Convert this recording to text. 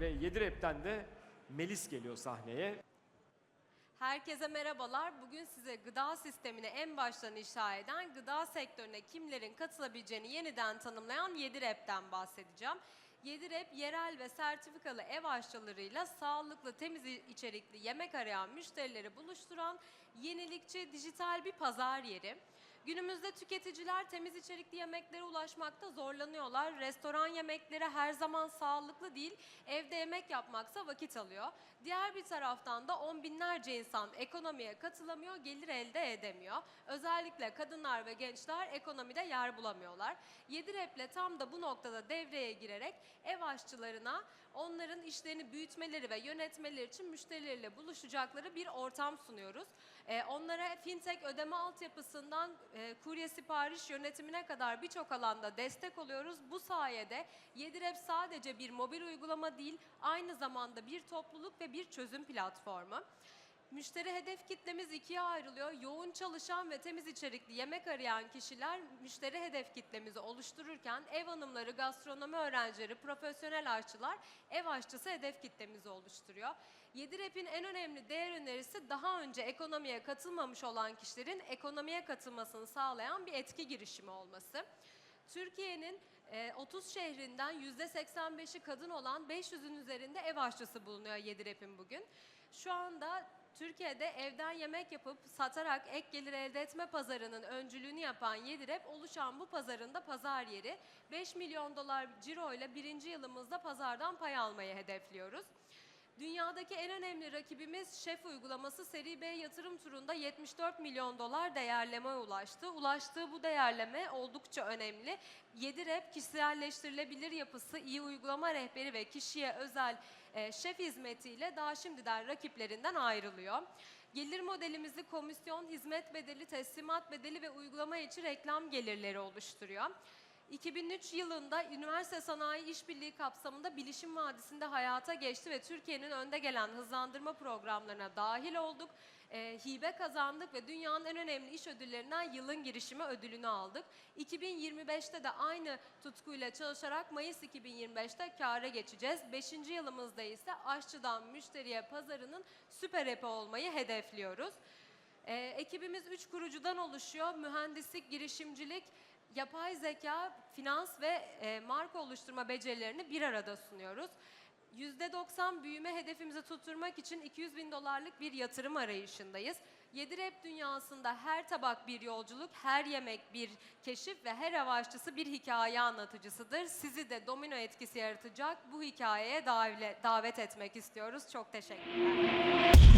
Yedirep'ten de Melis geliyor sahneye. Herkese merhabalar. Bugün size gıda sistemini en baştan inşa eden, gıda sektörüne kimlerin katılabileceğini yeniden tanımlayan 7REP'ten bahsedeceğim. 7REP yerel ve sertifikalı ev aşçılarıyla sağlıklı, temiz içerikli yemek arayan müşterileri buluşturan yenilikçi dijital bir pazar yeri. Günümüzde tüketiciler temiz içerikli yemeklere ulaşmakta zorlanıyorlar. Restoran yemekleri her zaman sağlıklı değil, evde yemek yapmaksa vakit alıyor. Diğer bir taraftan da on binlerce insan ekonomiye katılamıyor, gelir elde edemiyor. Özellikle kadınlar ve gençler ekonomide yer bulamıyorlar. Yedirep'le tam da bu noktada devreye girerek ev aşçılarına onların işlerini büyütmeleri ve yönetmeleri için müşterileriyle buluşacakları bir ortam sunuyoruz. Ee, onlara fintech ödeme altyapısından e, kurye sipariş yönetimine kadar birçok alanda destek oluyoruz. Bu sayede Yedirep sadece bir mobil uygulama değil, aynı zamanda bir topluluk ve bir çözüm platformu. Müşteri hedef kitlemiz ikiye ayrılıyor. Yoğun çalışan ve temiz içerikli yemek arayan kişiler müşteri hedef kitlemizi oluştururken ev hanımları, gastronomi öğrencileri, profesyonel aşçılar ev aşçısı hedef kitlemizi oluşturuyor. Yedirep'in en önemli değer önerisi daha önce ekonomiye katılmamış olan kişilerin ekonomiye katılmasını sağlayan bir etki girişimi olması. Türkiye'nin e, 30 şehrinden %85'i kadın olan 500'ün üzerinde ev aşçısı bulunuyor Yedirep'in bugün. Şu anda Türkiye'de evden yemek yapıp satarak ek gelir elde etme pazarının öncülüğünü yapan Yedirep oluşan bu pazarın da pazar yeri. 5 milyon dolar ciro ile birinci yılımızda pazardan pay almayı hedefliyoruz. Dünyadaki en önemli rakibimiz Şef uygulaması Seri B yatırım turunda 74 milyon dolar değerleme ulaştı. Ulaştığı bu değerleme oldukça önemli. 7 rep kişiselleştirilebilir yapısı, iyi uygulama rehberi ve kişiye özel e, şef hizmetiyle daha şimdiden rakiplerinden ayrılıyor. Gelir modelimizi komisyon, hizmet bedeli, teslimat bedeli ve uygulama içi reklam gelirleri oluşturuyor. 2003 yılında üniversite sanayi işbirliği kapsamında Bilişim Vadisi'nde hayata geçti ve Türkiye'nin önde gelen hızlandırma programlarına dahil olduk. Ee, hibe kazandık ve dünyanın en önemli iş ödüllerinden yılın girişimi ödülünü aldık. 2025'te de aynı tutkuyla çalışarak Mayıs 2025'te kâra geçeceğiz. 5. yılımızda ise aşçıdan müşteriye pazarının süper epi olmayı hedefliyoruz. Ee, ekibimiz 3 kurucudan oluşuyor. Mühendislik, girişimcilik, yapay zeka, finans ve e, marka oluşturma becerilerini bir arada sunuyoruz. %90 büyüme hedefimizi tutturmak için 200 bin dolarlık bir yatırım arayışındayız. 7 rep dünyasında her tabak bir yolculuk, her yemek bir keşif ve her ev aşçısı bir hikaye anlatıcısıdır. Sizi de domino etkisi yaratacak bu hikayeye davet etmek istiyoruz. Çok teşekkürler.